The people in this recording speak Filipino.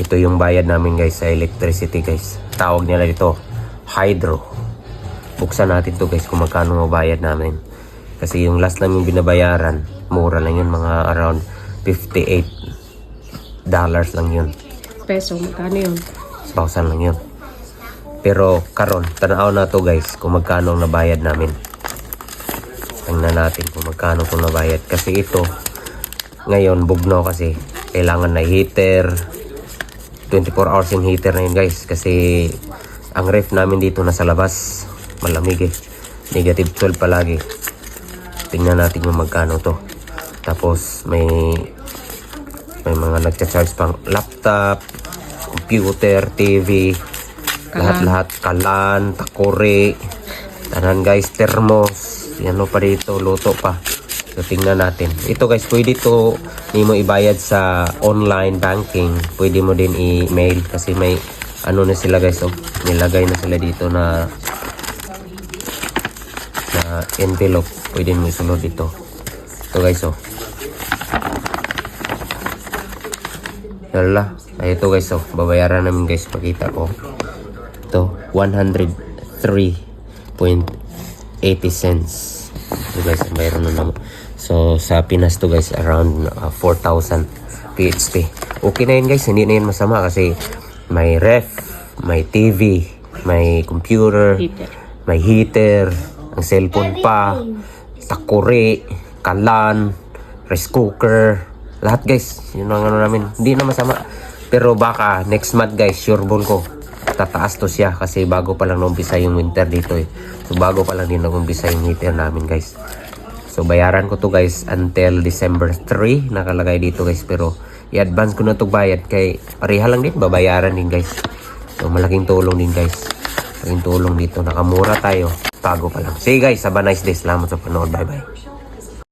Ito yung bayad namin guys sa electricity guys. Tawag nila dito, hydro. Buksan natin to guys kung magkano mabayad namin. Kasi yung last namin binabayaran, mura lang yun, mga around 58 dollars lang yun. Peso, magkano yun? 1,000 lang yun. Pero karon tanaw na to guys kung magkano ang nabayad namin. Tingnan natin kung magkano kung nabayad. Kasi ito, ngayon bugno kasi kailangan na heater. 24 hours yung heater na yun guys. Kasi ang ref namin dito nasa labas. Malamig eh. Negative 12 palagi. Tingnan natin yung magkano to. Tapos may may mga nagcha-charge pang laptop, computer, TV, lahat-lahat, kalan, takore, tanan guys, thermos, ano pa dito, luto pa. So tingnan natin. Ito guys, pwede to hindi mo ibayad sa online banking. Pwede mo din i-mail kasi may ano na sila guys, oh. Nilagay na sila dito na na envelope. Pwede mo isulod dito. Ito guys, oh. Yala. Ay, ito guys, oh. Babayaran namin guys. Pakita ko. Ito, 103.80 cents. Ito guys, bayaran na naman. So, sa Pinas to guys, around uh, 4,000 PHP. Okay na yun guys. Hindi na yun masama kasi may ref, may TV, may computer, Heater. may heater, ang cellphone pa, takuri, kalan, rice cooker, lahat guys. Yun ang ano namin. Hindi na masama. Pero baka next month guys, sure ball ko. Tataas to siya kasi bago pa lang naumpisa yung winter dito eh. So bago pa lang din naumpisa yung heater namin guys. So bayaran ko to guys until December 3 nakalagay dito guys pero i-advance ko na to bayad kay pareha lang din babayaran din guys. So malaking tulong din guys. Malaking tulong dito nakamura tayo bago pa lang. Sige guys, have a nice day. Salamat sa panood. Bye bye.